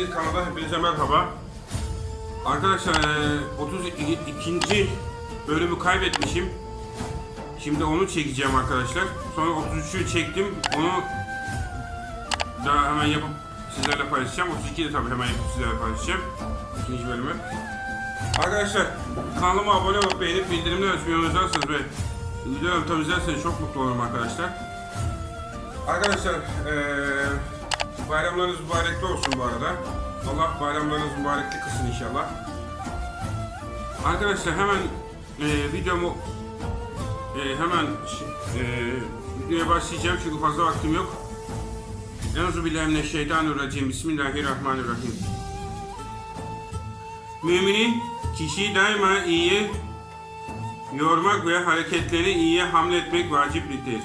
Yeni kanalda hepinize merhaba. Arkadaşlar eee, 32. bölümü kaybetmişim. Şimdi onu çekeceğim arkadaşlar. Sonra 33'ü çektim. Onu daha hemen yapıp sizlerle paylaşacağım. 32'yi de tabii hemen yapıp sizlerle paylaşacağım. İkinci bölümü. Arkadaşlar kanalıma abone olup beğenip bildirimleri açmayı unutmazsanız ve videolarımı tabii izlerseniz çok mutlu olurum arkadaşlar. Arkadaşlar eee bayramlarınız mübarekli olsun bu arada. Allah bayramlarınız mübarekli kılsın inşallah. Arkadaşlar hemen eee videomu eee, hemen eee videoya başlayacağım çünkü fazla vaktim yok. Euzubillahimineşşeytanirracim. Bismillahirrahmanirrahim. Müminin kişiyi daima iyi yormak ve hareketleri iyiye hamletmek vacipliktir.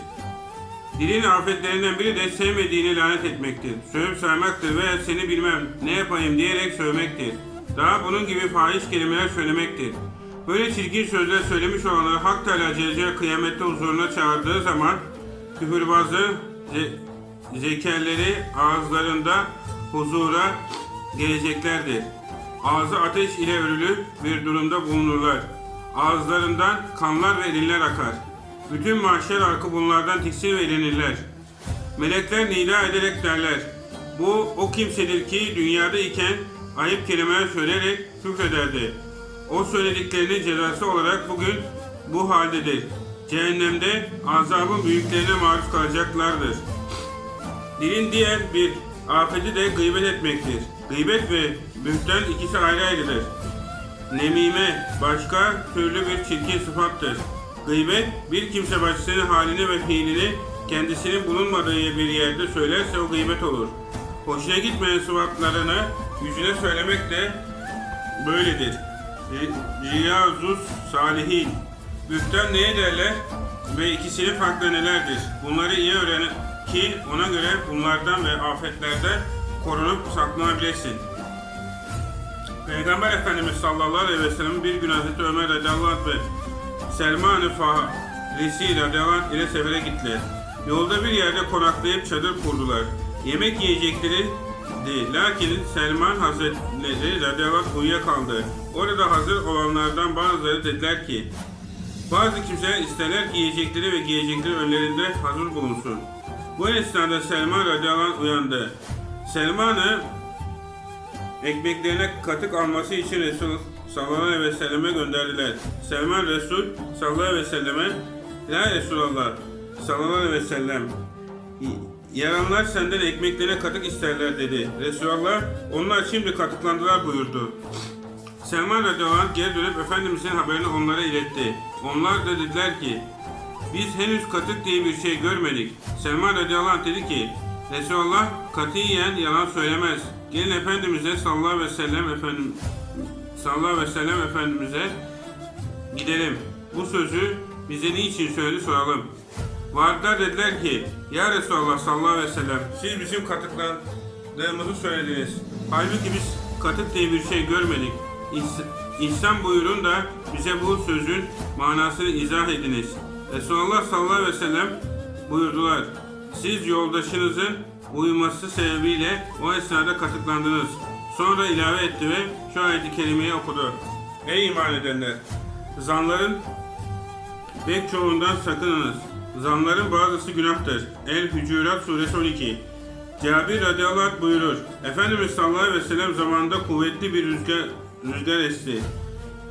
Dilin afetlerinden biri de sevmediğini lanet etmektir. Sövüp saymaktır veya seni bilmem ne yapayım diyerek sövmektir. Daha bunun gibi fahiş kelimeler söylemektir. Böyle çirkin sözler söylemiş olanları Hak Teala Celle kıyamette huzuruna çağırdığı zaman küfürbazı ze zekerleri ağızlarında huzura geleceklerdir. Ağzı ateş ile örülü bir durumda bulunurlar. Ağızlarından kanlar ve elinler akar. Bütün mahşer halkı bunlardan tiksin ve eğlenirler. Melekler nida ederek derler. Bu o kimsedir ki dünyada iken ayıp kelimeler söyleyerek küfrederdi. O söylediklerinin cezası olarak bugün bu haldedir. Cehennemde azabın büyüklerine maruz kalacaklardır. Dilin diğer bir afeti de gıybet etmektir. Gıybet ve bühten ikisi ayrı ayrıdır. Nemime başka türlü bir çirkin sıfattır. Gıybet bir kimse başkasının halini ve fiilini kendisinin bulunmadığı bir yerde söylerse o gıybet olur. Hoşuna gitmeyen sıfatlarını yüzüne söylemek de böyledir. Ri- Riyazus Salihin Bühtan neye derler ve ikisinin farklı nelerdir? Bunları iyi öğren ki ona göre bunlardan ve afetlerden korunup saklanabilesin. Peygamber Efendimiz sallallahu aleyhi ve sellem bir gün Hazreti Ömer radıyallahu anh Selman-ı radıyallahu anh ile sefere gittiler. Yolda bir yerde konaklayıp çadır kurdular. Yemek yiyecekleri değil. Lakin Selman Hazretleri anh uyuyakaldı. Orada hazır olanlardan bazıları dediler ki bazı kimseler isterler ki yiyecekleri ve giyecekleri önlerinde hazır bulunsun. Bu esnada Selman anh uyandı. Selman'ı ekmeklerine katık alması için Resul sallallahu aleyhi ve selleme gönderdiler. Selman Resul sallallahu aleyhi ve selleme La Resulallah sallallahu aleyhi ve sellem Yaranlar senden ekmeklerine katık isterler dedi. Resulullah onlar şimdi katıklandılar buyurdu. Selman radıyallahu geri dönüp Efendimizin haberini onlara iletti. Onlar da dediler ki biz henüz katık diye bir şey görmedik. Selman radıyallahu dedi ki Resulullah katiyen yalan söylemez. Gelin Efendimiz'e sallallahu aleyhi ve sellem efendim sallallahu aleyhi ve sellem Efendimiz'e gidelim. Bu sözü bize niçin söyledi soralım. Vardılar dediler ki Ya Resulallah sallallahu aleyhi ve sellem siz bizim katıklandığımızı söylediniz. Halbuki biz katık diye bir şey görmedik. İhs- İhsan buyurun da bize bu sözün manasını izah ediniz. Resulullah sallallahu aleyhi ve sellem buyurdular. Siz yoldaşınızın uyuması sebebiyle o esnada katıklandınız. Sonra ilave etti ve şu ayeti kerimeyi okudu. Ey iman edenler! Zanların pek çoğundan sakınınız. Zanların bazısı günahtır. El Hücurat Suresi 12 Cabir radıyallahu anh buyurur. Efendimiz sallallahu aleyhi ve sellem zamanında kuvvetli bir rüzgar, rüzgar esti.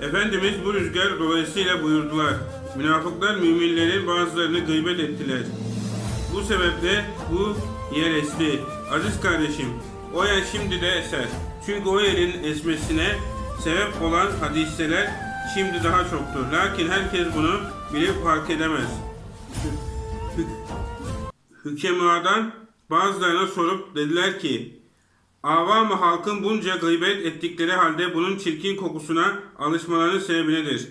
Efendimiz bu rüzgar dolayısıyla buyurdular. Münafıklar müminlerin bazılarını gıybet ettiler. Bu sebeple bu yer esti. Aziz kardeşim, o yer şimdi de eser. Çünkü o yerin esmesine sebep olan hadiseler şimdi daha çoktur. Lakin herkes bunu bilip fark edemez. Hükemadan bazılarına sorup dediler ki Avam halkın bunca gıybet ettikleri halde bunun çirkin kokusuna alışmalarının sebebi nedir?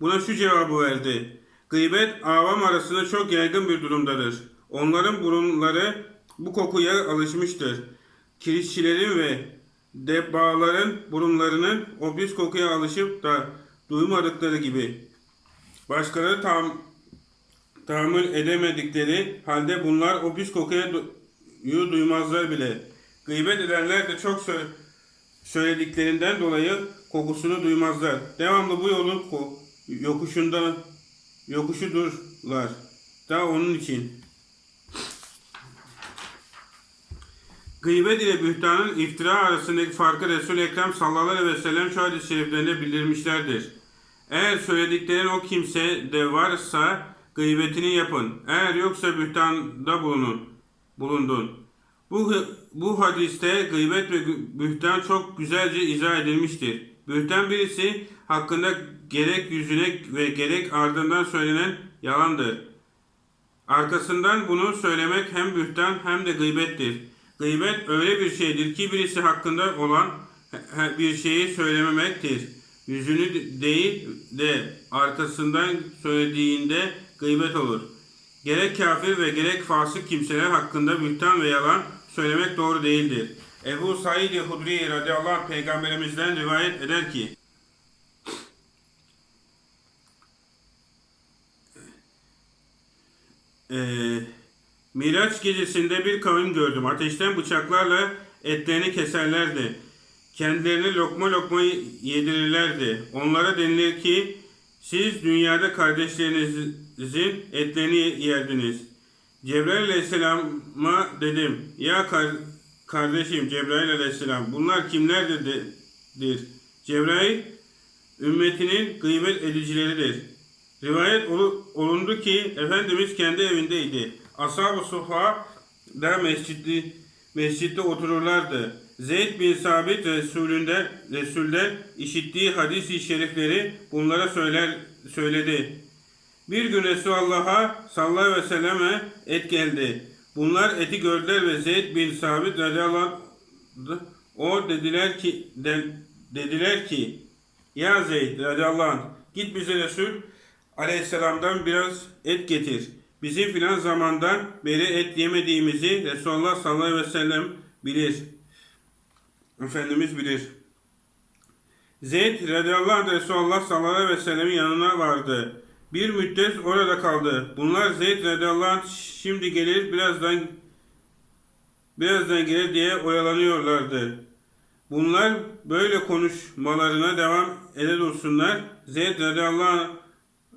Buna şu cevabı verdi. Gıybet avam arasında çok yaygın bir durumdadır. Onların burunları bu kokuya alışmıştır. Kirişçilerin ve debbağların burunlarının o pis kokuya alışıp da duymadıkları gibi. Başkaları tam, tahammül edemedikleri halde bunlar o pis kokuyu du- duymazlar bile. Gıybet edenler de çok sö- söylediklerinden dolayı kokusunu duymazlar. Devamlı bu yolun yokuşunda yokuşudurlar. Da onun için. Gıybet ile bühtanın iftira arasındaki farkı Resul-i Ekrem sallallahu aleyhi ve sellem şu hadis-i şeriflerinde bildirmişlerdir. Eğer söylediklerin o kimse de varsa gıybetini yapın. Eğer yoksa bühtanda bulunun. Bulundun. Bu, bu hadiste gıybet ve bühtan çok güzelce izah edilmiştir. Bühtan birisi hakkında gerek yüzüne ve gerek ardından söylenen yalandır. Arkasından bunu söylemek hem bühtan hem de gıybettir. Gıybet öyle bir şeydir ki birisi hakkında olan bir şeyi söylememektir. Yüzünü de- değil de arkasından söylediğinde gıybet olur. Gerek kafir ve gerek fasık kimseler hakkında bühtan ve yalan söylemek doğru değildir. Ebu Said Hudri radıyallahu anh peygamberimizden rivayet eder ki Eee Miraç gecesinde bir kavim gördüm. Ateşten bıçaklarla etlerini keserlerdi. Kendilerine lokma lokma yedirirlerdi. Onlara denilir ki siz dünyada kardeşlerinizin etlerini yerdiniz. Cebrail aleyhisselama dedim. Ya kar- kardeşim Cebrail aleyhisselam bunlar kimlerdir? Cebrail ümmetinin gıybet edicileridir. Rivayet olu- olundu ki Efendimiz kendi evindeydi. Ashab-ı Sufa da mescidde, mescitte otururlardı. Zeyd bin Sabit Resulünde, Resul'den işittiği hadis-i şerifleri bunlara söyler, söyledi. Bir gün Resulullah'a sallallahu aleyhi ve selleme et geldi. Bunlar eti gördüler ve Zeyd bin Sabit radıyallahu o dediler ki de- dediler ki ya Zeyd radıyallahu anh git bize Resul aleyhisselamdan biraz et getir. Bizim filan zamandan beri et yemediğimizi Resulullah sallallahu aleyhi ve sellem bilir. Efendimiz bilir. Zeyd radıyallahu anh Resulullah sallallahu aleyhi ve sellemin yanına vardı. Bir müddet orada kaldı. Bunlar Zeyd radıyallahu anh şimdi gelir birazdan birazdan gelir diye oyalanıyorlardı. Bunlar böyle konuşmalarına devam ede dursunlar. Zeyd radıyallahu anh,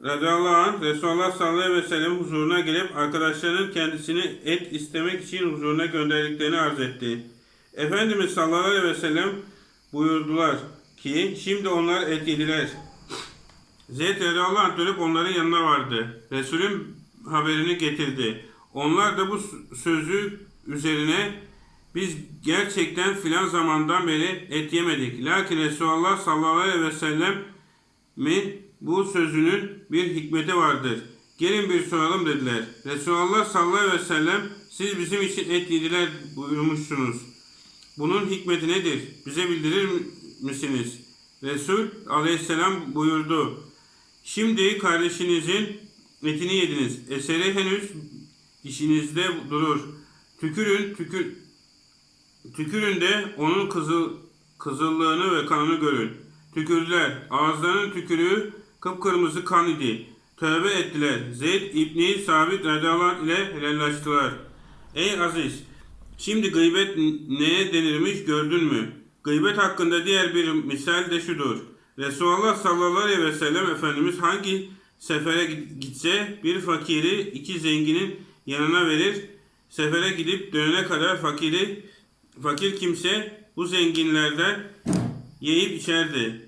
radıyallahu anh Resulullah sallallahu aleyhi ve sellem huzuruna gelip arkadaşlarının kendisini et istemek için huzuruna gönderdiklerini arz etti. Efendimiz sallallahu aleyhi ve sellem buyurdular ki şimdi onlar et yediler. Zeyd radıyallahu anh dönüp onların yanına vardı. Resulün haberini getirdi. Onlar da bu sözü üzerine biz gerçekten filan zamandan beri et yemedik. Lakin Resulullah sallallahu aleyhi ve sellem mi bu sözünün bir hikmeti vardır. Gelin bir soralım dediler. Resulullah sallallahu aleyhi ve sellem siz bizim için et yediler buyurmuşsunuz. Bunun hikmeti nedir? Bize bildirir misiniz? Resul aleyhisselam buyurdu. Şimdi kardeşinizin etini yediniz. Eseri henüz dişinizde durur. Tükürün, tükür, tükürün de onun kızıl, kızıllığını ve kanını görün. Tükürdüler. Ağızlarının tükürüğü kıpkırmızı kan idi. Tövbe ettiler. Zeyd İbni Sabit radıyallahu anh ile helallaştılar. Ey Aziz! Şimdi gıybet neye denirmiş gördün mü? Gıybet hakkında diğer bir misal de şudur. Resulullah sallallahu aleyhi ve sellem Efendimiz hangi sefere gitse bir fakiri iki zenginin yanına verir. Sefere gidip dönene kadar fakiri fakir kimse bu zenginlerden yiyip içerdi.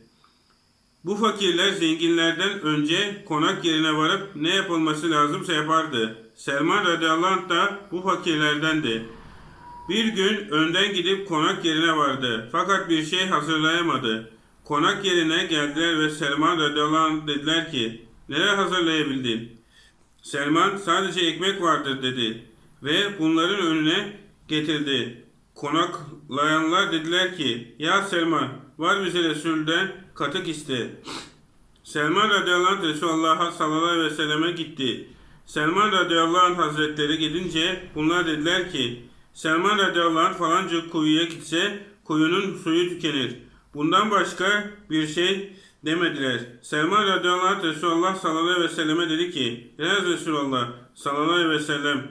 Bu fakirler zenginlerden önce konak yerine varıp ne yapılması lazımsa yapardı. Selman radıyallahu anh da bu fakirlerdendi. Bir gün önden gidip konak yerine vardı. Fakat bir şey hazırlayamadı. Konak yerine geldiler ve Selman radıyallahu anh dediler ki neler hazırlayabildin? Selman sadece ekmek vardır dedi ve bunların önüne getirdi. Konaklayanlar dediler ki ya Selman var bize Resul'den katık iste. Selman radıyallahu anh Resulullah sallallahu ve selleme gitti. Selman radıyallahu anh hazretleri gidince bunlar dediler ki Selman radıyallahu anh falanca kuyuya gitse kuyunun suyu tükenir. Bundan başka bir şey demediler. Selman radıyallahu anh Resulullah sallallahu ve selleme dedi ki Ya Resulullah sallallahu ve sellem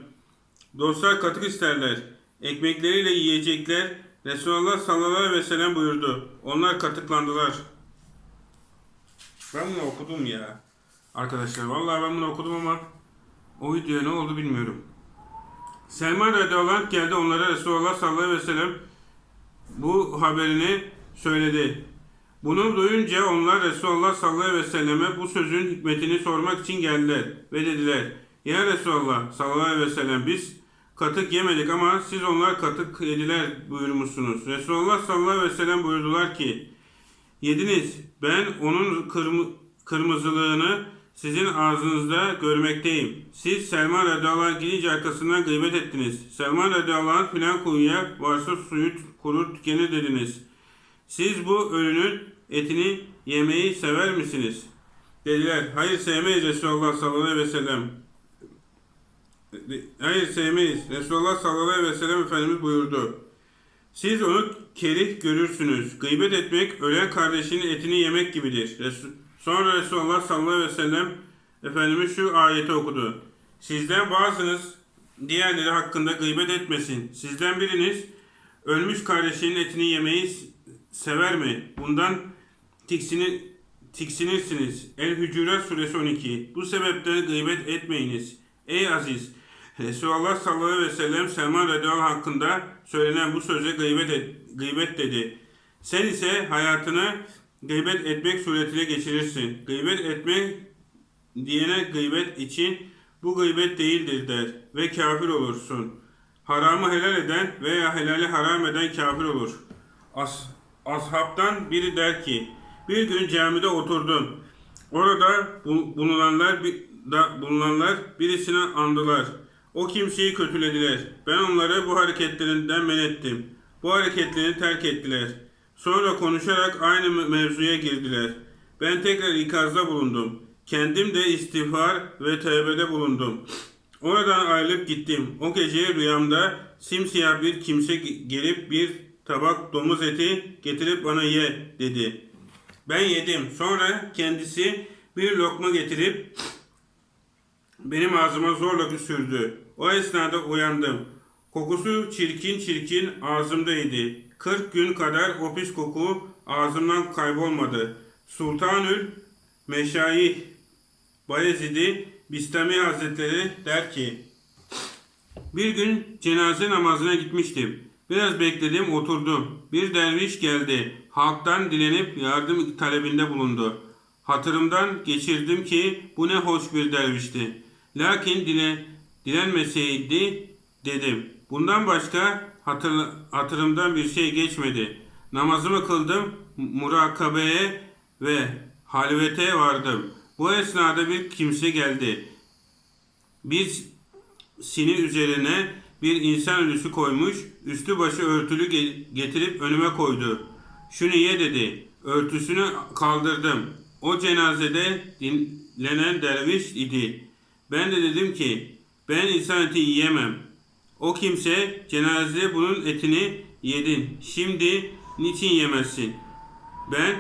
dostlar katık isterler. Ekmekleriyle yiyecekler Resulullah sallallahu aleyhi ve sellem buyurdu. Onlar katıklandılar. Ben bunu okudum ya. Arkadaşlar vallahi ben bunu okudum ama o videoya ne oldu bilmiyorum. Selman radıyallahu geldi onlara Resulullah sallallahu aleyhi ve sellem bu haberini söyledi. Bunu duyunca onlar Resulullah sallallahu aleyhi ve selleme bu sözün hikmetini sormak için geldiler ve dediler. Ya Resulullah sallallahu aleyhi ve sellem biz katık yemedik ama siz onlar katık yediler buyurmuşsunuz. Resulullah sallallahu aleyhi ve sellem buyurdular ki Yediniz. Ben onun kırmı- kırmızılığını sizin ağzınızda görmekteyim. Siz Selman radıyallahu anh gidince arkasından gıybet ettiniz. Selman radıyallahu anh filan kuyuya varsa suyu kurur tükenir dediniz. Siz bu ölünün etini yemeyi sever misiniz? Dediler. Hayır sevmeyiz Resulullah sallallahu aleyhi ve sellem. Hayır sevmeyiz. Resulullah sallallahu aleyhi ve sellem Efendimiz buyurdu. Siz onu kerih görürsünüz. Gıybet etmek ölen kardeşinin etini yemek gibidir. Resul- Sonra Resulullah sallallahu aleyhi ve sellem Efendimiz şu ayeti okudu. Sizden bazınız diğerleri hakkında gıybet etmesin. Sizden biriniz ölmüş kardeşinin etini yemeyi sever mi? Bundan tiksinir, tiksinirsiniz. El-Hücurat suresi 12. Bu sebepten gıybet etmeyiniz. Ey aziz! Resulullah sallallahu aleyhi ve sellem Selman radıyallahu hakkında söylenen bu söze gıybet, et, gıybet dedi. Sen ise hayatını gıybet etmek suretiyle geçirirsin. Gıybet etmek diyene gıybet için bu gıybet değildir der ve kafir olursun. Haramı helal eden veya helali haram eden kafir olur. As, ashabtan biri der ki, bir gün camide oturdum. Orada bu- bulunanlar bir- da bulunanlar birisini andılar. O kimseyi kötülediler. Ben onları bu hareketlerinden men ettim. Bu hareketlerini terk ettiler. Sonra konuşarak aynı me- mevzuya girdiler. Ben tekrar ikazda bulundum. Kendim de istiğfar ve tevbede bulundum. Oradan ayrılıp gittim. O gece rüyamda simsiyah bir kimse ge- gelip bir tabak domuz eti getirip bana ye dedi. Ben yedim. Sonra kendisi bir lokma getirip benim ağzıma zorla sürdü. O esnada uyandım. Kokusu çirkin çirkin ağzımdaydı. 40 gün kadar o koku ağzımdan kaybolmadı. Sultanül Meşayih Bayezid-i Bistami Hazretleri der ki bir gün cenaze namazına gitmiştim. Biraz bekledim oturdum. Bir derviş geldi. Halktan dilenip yardım talebinde bulundu. Hatırımdan geçirdim ki bu ne hoş bir dervişti. Lakin dile, dilenmeseydi dedim. Bundan başka hatır, hatırımdan bir şey geçmedi. Namazımı kıldım, murakabeye ve halvete vardım. Bu esnada bir kimse geldi. Bir sini üzerine bir insan ölüsü koymuş, üstü başı örtülü ge- getirip önüme koydu. Şunu ye dedi. Örtüsünü kaldırdım. O cenazede dinlenen derviş idi. Ben de dedim ki, ben insan eti yiyemem. O kimse cenazede bunun etini yedin. Şimdi niçin yemezsin? Ben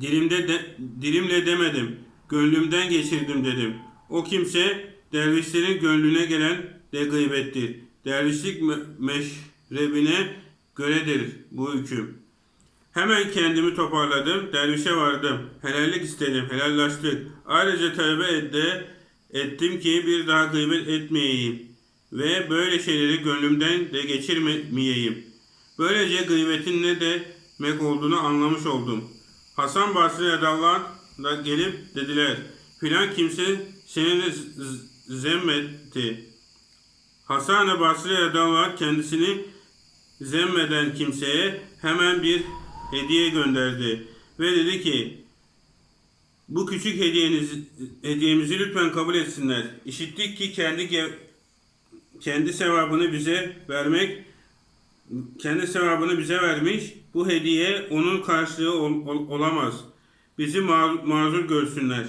Dilimde de, dilimle demedim. Gönlümden geçirdim dedim. O kimse dervişlerin gönlüne gelen de gıybettir. Dervişlik me- meşrebine göredir bu hüküm. Hemen kendimi toparladım. Dervişe vardım. Helallik istedim. Helallaştık. Ayrıca tövbe edde, ettim ki bir daha gıybet etmeyeyim. Ve böyle şeyleri gönlümden de geçirmeyeyim. Böylece gıybetin ne demek olduğunu anlamış oldum. Hasan Basri radıyallahu da gelip dediler. Filan kimse seni zemmetti. Hasan-ı Basri radıyallahu anh kendisini zemmeden kimseye hemen bir hediye gönderdi. Ve dedi ki bu küçük hediyeniz, hediyemizi lütfen kabul etsinler. İşittik ki kendi kendi sevabını bize vermek kendi sevabını bize vermiş. Bu hediye onun karşılığı ol- ol- olamaz. Bizi ma- mazur görsünler.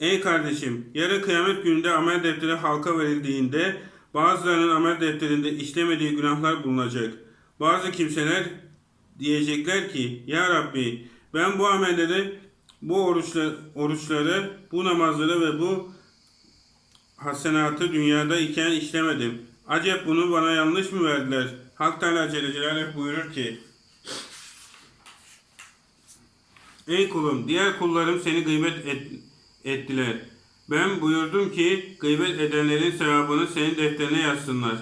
Ey kardeşim, yarın kıyamet gününde amel defteri halka verildiğinde bazılarının amel defterinde işlemediği günahlar bulunacak. Bazı kimseler diyecekler ki, Ya Rabbi ben bu amelleri, bu oruçları, oruçları, bu namazları ve bu hasenatı dünyada iken işlemedim. Acep bunu bana yanlış mı verdiler? Hak Teala Celle Celaluhu buyurur ki Ey kulum diğer kullarım seni gıybet et- ettiler. Ben buyurdum ki gıybet edenlerin sevabını senin defterine yazsınlar.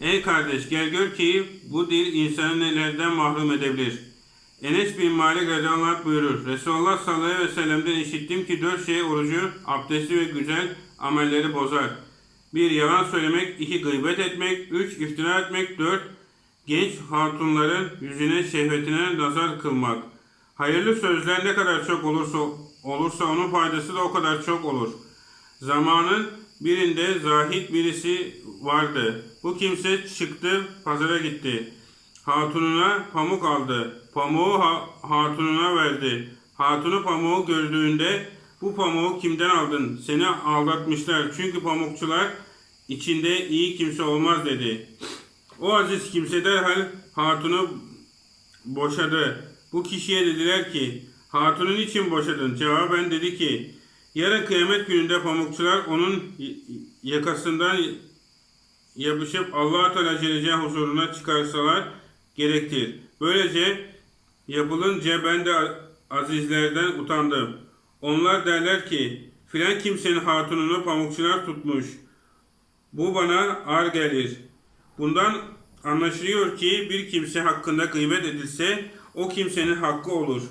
Ey kardeş gel gör ki bu dil insanı nelerden mahrum edebilir. Enes bin Malik radıyallahu buyurur. Resulullah sallallahu aleyhi ve sellem'den işittim ki dört şey orucu, abdesti ve güzel amelleri bozar. Bir yalan söylemek, iki gıybet etmek, üç iftira etmek, dört genç hatunların yüzüne şehvetine nazar kılmak. Hayırlı sözler ne kadar çok olursa olursa onun faydası da o kadar çok olur. Zamanın birinde zahit birisi vardı. Bu kimse çıktı, pazara gitti. Hatununa pamuk aldı. Pamuğu ha- hatununa verdi. Hatunu pamuğu gördüğünde bu pamuğu kimden aldın? Seni aldatmışlar. Çünkü pamukçular içinde iyi kimse olmaz dedi. O aziz kimse derhal hatunu boşadı. Bu kişiye dediler ki, hatunun için boşadın? Cevaben dedi ki, yarın kıyamet gününde pamukçular onun yakasından yapışıp Allah Teala huzuruna çıkarsalar gerektir. Böylece yapılınca ben de azizlerden utandım. Onlar derler ki, filan kimsenin hatununu pamukçular tutmuş. Bu bana ağır gelir. Bundan anlaşılıyor ki bir kimse hakkında gıybet edilse o kimsenin hakkı olur.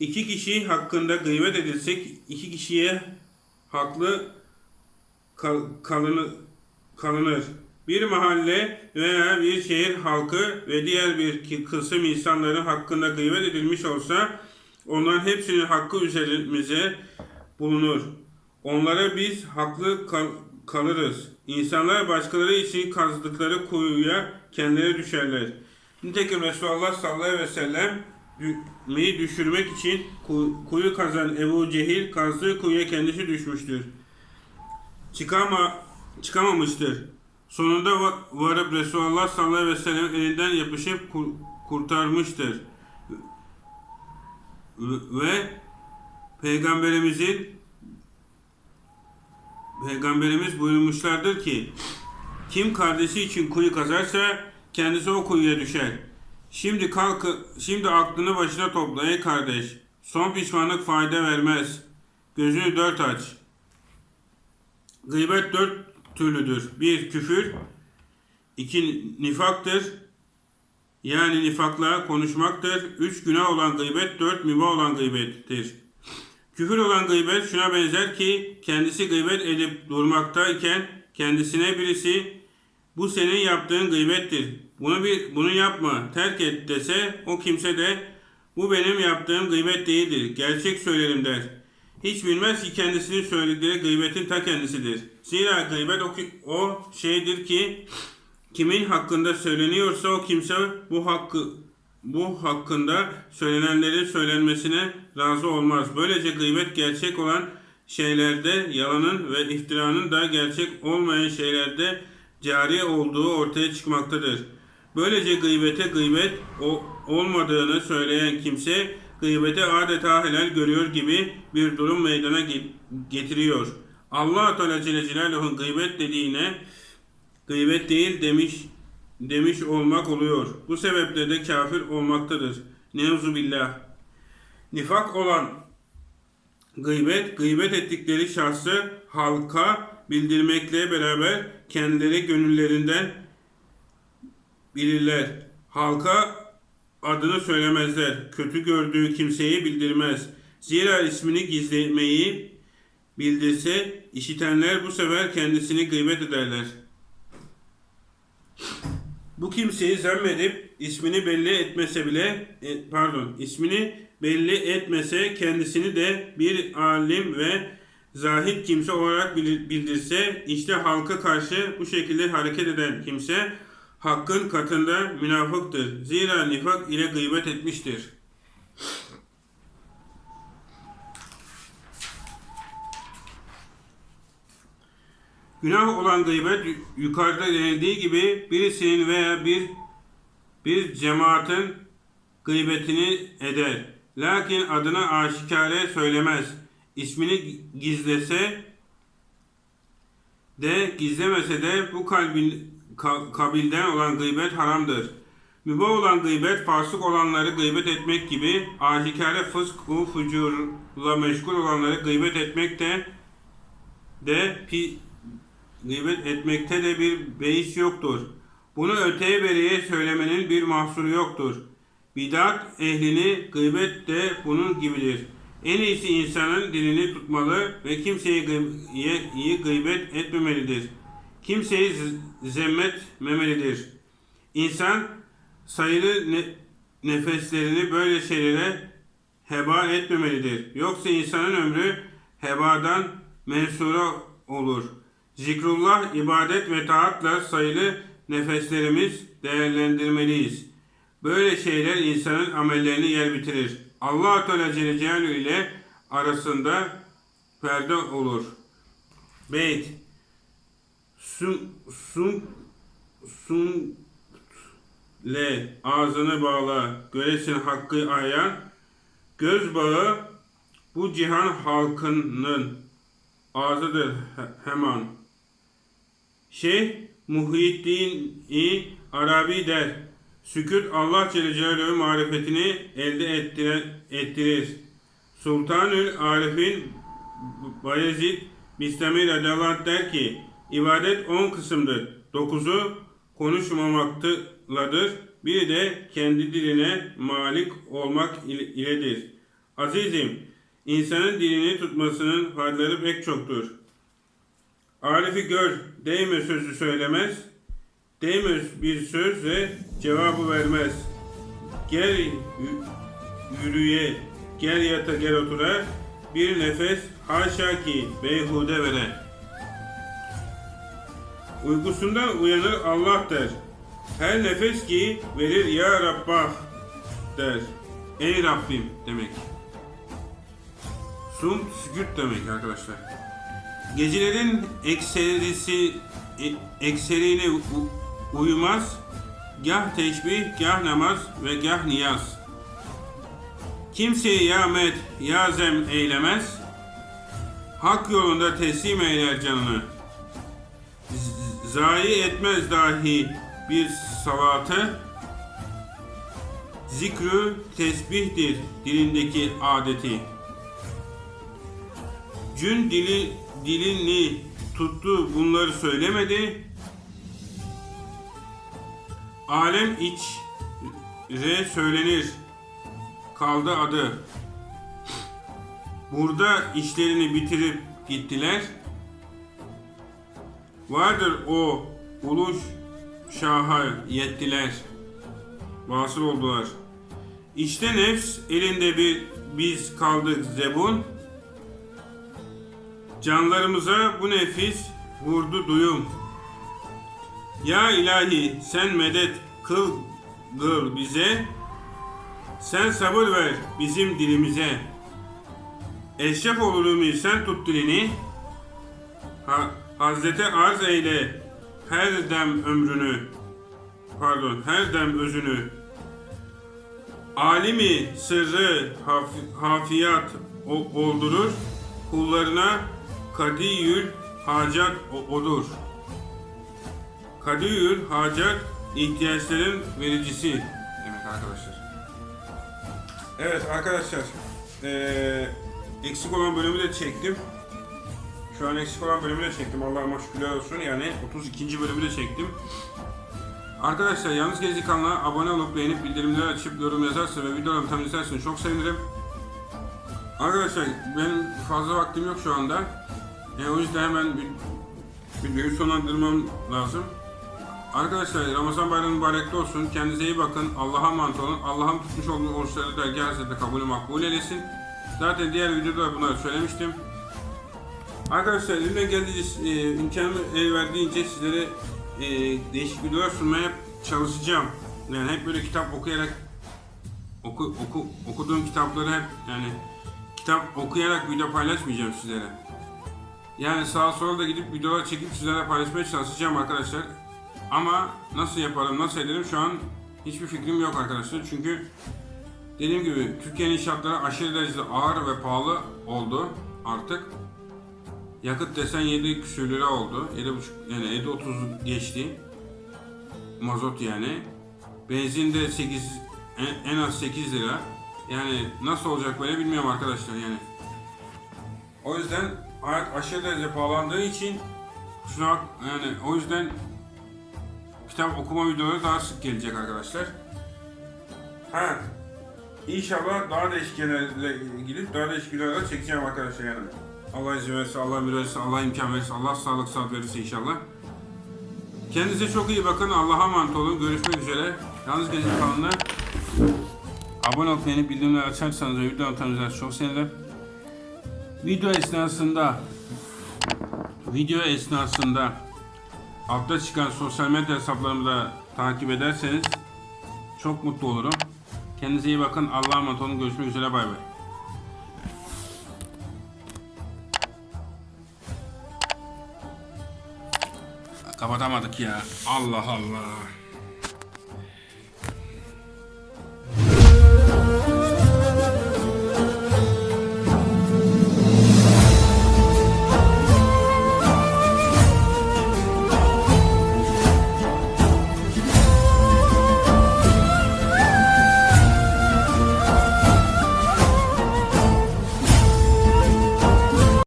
İki kişi hakkında gıybet edilsek iki kişiye haklı kal, kalını, kalınır. Bir mahalle veya bir şehir halkı ve diğer bir kısım insanların hakkında gıybet edilmiş olsa onların hepsinin hakkı üzerimize bulunur. Onlara biz haklı kal- kalırız. İnsanlar başkaları için kazdıkları kuyuya kendileri düşerler. Nitekim Resulullah sallallahu aleyhi ve sellem düğmeyi düşürmek için ku- kuyu kazan Ebu Cehil kazdığı kuyuya kendisi düşmüştür. Çıkama, çıkamamıştır. Sonunda va- varıp Resulullah sallallahu aleyhi ve sellem elinden yapışıp kur- kurtarmıştır. Ve Peygamberimizin Peygamberimiz buyurmuşlardır ki kim kardeşi için kuyu kazarsa kendisi o kuyuya düşer. Şimdi kalk şimdi aklını başına topla ey kardeş. Son pişmanlık fayda vermez. Gözünü dört aç. Gıybet dört türlüdür. Bir küfür, iki nifaktır. Yani nifakla konuşmaktır. Üç günah olan gıybet, dört mübah olan gıybettir. Küfür olan gıybet şuna benzer ki kendisi gıybet edip durmaktayken kendisine birisi bu senin yaptığın gıybettir. Bunu bir bunu yapma, terk et dese o kimse de bu benim yaptığım gıybet değildir. Gerçek söylerim der. Hiç bilmez ki kendisinin söyledikleri gıybetin ta kendisidir. Zira gıybet o, şeydir ki kimin hakkında söyleniyorsa o kimse bu hakkı bu hakkında söylenenlerin söylenmesine razı olmaz. Böylece gıybet gerçek olan şeylerde yalanın ve iftiranın da gerçek olmayan şeylerde cari olduğu ortaya çıkmaktadır. Böylece gıybete gıybet o, olmadığını söyleyen kimse gıybete adeta helal görüyor gibi bir durum meydana ge- getiriyor. Allah Teala Celle Celaluhu'nun gıybet dediğine gıybet değil demiş demiş olmak oluyor. Bu sebeple de kafir olmaktadır. Nevzu billah. Nifak olan gıybet, gıybet ettikleri şahsı halka bildirmekle beraber kendileri gönüllerinden bilirler. Halka adını söylemezler. Kötü gördüğü kimseyi bildirmez. Zira ismini gizlemeyi bildirse işitenler bu sefer kendisini gıybet ederler. Bu kimseyi zemmedip ismini belli etmese bile e, pardon ismini belli etmese kendisini de bir alim ve zahid kimse olarak bildirse işte halka karşı bu şekilde hareket eden kimse hakkın katında münafıktır. Zira nifak ile gıybet etmiştir. Günah olan gıybet yu- yukarıda denildiği gibi birisinin veya bir bir cemaatin gıybetini eder. Lakin adını aşikare söylemez. İsmini gizlese de gizlemese de bu kalbin ka- kabilden olan gıybet haramdır. Mübah olan gıybet, fasık olanları gıybet etmek gibi aşikare fısk fucurla meşgul olanları gıybet etmek de de pi, gıybet etmekte de bir beis yoktur. Bunu öteye beriye söylemenin bir mahsuru yoktur. Bidat ehlini gıybet de bunun gibidir. En iyisi insanın dilini tutmalı ve iyi gıybet etmemelidir. Kimseyi z- zemmetmemelidir. İnsan sayılı ne- nefeslerini böyle şeylere heba etmemelidir. Yoksa insanın ömrü hebadan mensura olur. Zikrullah, ibadet ve taatla sayılı nefeslerimiz değerlendirmeliyiz. Böyle şeyler insanın amellerini yer bitirir. Allah Teala Celle Celaluhu ile arasında perde olur. Beyt Sun sun sun le ağzını bağla göresin hakkı ayan göz bağı bu cihan halkının ağzıdır he- hemen. Şeyh Muhyiddin-i Arabi der. Sükut Allah Celle Celaluhu marifetini elde ettire, ettirir. Sultanül Arif'in Bayezid Bistami radıyallahu anh der ki, ibadet on kısımdır. Dokuzu konuşmamaktadır. Biri de kendi diline malik olmak ile- iledir. Azizim, insanın dilini tutmasının faydaları pek çoktur. Arif'i gör, değme sözü söylemez, değmez bir söz ve cevabı vermez. Gel yürüye, gel yata gel otura, bir nefes haşa ki beyhude vere. Uykusundan uyanır Allah der. Her nefes ki verir ya Rabbah der. Ey Rabbim demek. Sum sükut demek arkadaşlar. Gecelerin ekserisi e- ekserine u- uyumaz. Gah teşbih, gah namaz ve gah niyaz. Kimseyi ya met, ya zem eylemez. Hak yolunda teslim eyler canını. Zayi etmez dahi bir salatı. Zikrü tesbihtir dilindeki adeti. Cün dili dilini tuttu bunları söylemedi. Alem iç re söylenir. Kaldı adı. Burada işlerini bitirip gittiler. Vardır o uluş şaha yettiler. Vasıl oldular. İşte nefs elinde bir biz kaldık zebun. Canlarımıza bu nefis vurdu duyum. Ya ilahi sen medet kıl bize. Sen sabır ver bizim dilimize. Eşref olur sen tut dilini. Ha, Hazrete arz eyle her dem ömrünü. Pardon her dem özünü. Alimi sırrı haf- hafiyat oldurur. Kullarına kadiyül hacat odur. Kadiyül hacat ihtiyaçların vericisi demek arkadaşlar. Evet arkadaşlar eee, eksik olan bölümü de çektim. Şu an eksik olan bölümü de çektim. Allah'ıma şükürler olsun. Yani 32. bölümü de çektim. Arkadaşlar Yalnız Gezi kanalına abone olup beğenip bildirimleri açıp yorum yazarsa ve videolarımı tam çok sevinirim. Arkadaşlar benim fazla vaktim yok şu anda. Yani o yüzden hemen videoyu sonlandırmam lazım. Arkadaşlar Ramazan bayramı mübarekli olsun. Kendinize iyi bakın. Allah'a emanet olun. Allah'ın tutmuş olduğu oruçları dergâh hazreti kabulü makbul eylesin. Zaten diğer videoda bunları söylemiştim. Arkadaşlar elimden geldiğince e, imkanım el verdiğince sizlere e, değişik videolar sunmaya çalışacağım. Yani hep böyle kitap okuyarak oku, oku, okuduğum kitapları hep yani kitap okuyarak video paylaşmayacağım sizlere. Yani sağa sola da gidip videolar çekip sizlere paylaşmaya çalışacağım arkadaşlar. Ama nasıl yaparım, nasıl ederim şu an hiçbir fikrim yok arkadaşlar. Çünkü dediğim gibi Türkiye'nin şartları aşırı derecede ağır ve pahalı oldu artık. Yakıt desen 7 küsür lira oldu. 7,5 yani 7.30 geçti. Mazot yani. Benzin de 8 en, en az 8 lira. Yani nasıl olacak böyle bilmiyorum arkadaşlar yani. O yüzden hayat aşırı derece pahalandığı için şuna yani o yüzden kitap okuma videoları daha sık gelecek arkadaşlar. Ha İnşallah daha değişik yerlere gidip daha değişik videolar çekeceğim arkadaşlar yani. Allah izin verirse, Allah emir verirse, Allah imkan verirse, Allah sağlık sağlık verirse inşallah. Kendinize çok iyi bakın. Allah'a emanet olun. Görüşmek üzere. Yalnız Gezin kanalına abone olup beğenip bildirimleri açarsanız ve video atarsanız çok sevinirim. Video esnasında video esnasında altta çıkan sosyal medya hesaplarımı da takip ederseniz çok mutlu olurum. Kendinize iyi bakın. Allah'a emanet olun. Görüşmek üzere. Bay bay. Kapatamadık ya. Allah Allah.